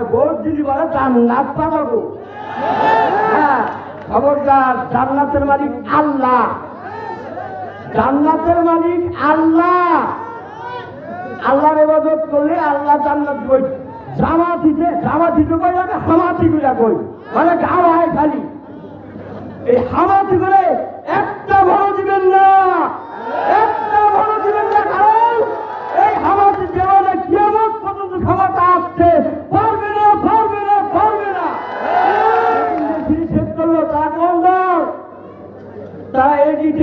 কয় ভোট দিলি বলে, জান্নাত পাবো হ্যাঁ খবরদার, জান্নাতের মালিক আল্লাহ। জান্নাতের মালিক আল্লাহ। আল্লাহর ইবাদত করলে আল্লাহ জান্নাত কই? জামা দিতে জামা দিতে কই না হামাতি গুলা কই? মানে গাওয়া হয় খালি। এই হামাতি করে একটা ভালো দিবেন না একটা ভালো দিবেন না কারণ এই হামাতি দেওয়ালে কিয়ামত পর্যন্ত ক্ষমতা আসছে পারবে না পারবে না পারবে না শেষ করল তা কোন দল তা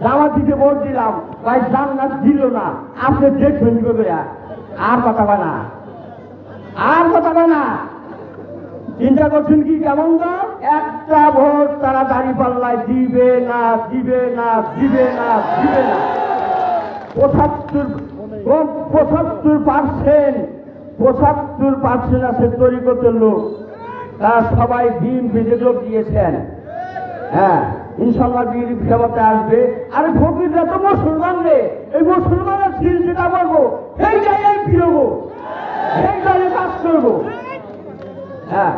জামাত দিতে ভোট দিলাম ভাই জান্নাত দিল না। আপনি দেখবেন আর কথা কয় না। আর কথা কয় না। চিন্তা করছেন কি কেমন একটা ভোট তারা দাঁড়ি পাল্লায় দিবে না দিবে না দিবে না দিবে না। পঁচাত্তর পঁচাত্তর পার্সেন্ট পঁচাত্তর পার্সেন্ট আছে তরিকতের লোক। তারা সবাই ডিম বেঁধে যোগ দিয়েছেন। হ্যাঁ ইনশাল্লাহ বিএনপি ক্ষমতা আসবে। আর ফকিররা তো মুসলমান রে। এই মুসলমানের ছিল যেটা সেই জায়গায় ফিরবো। সেই জায়গায় কাজ হ্যাঁ।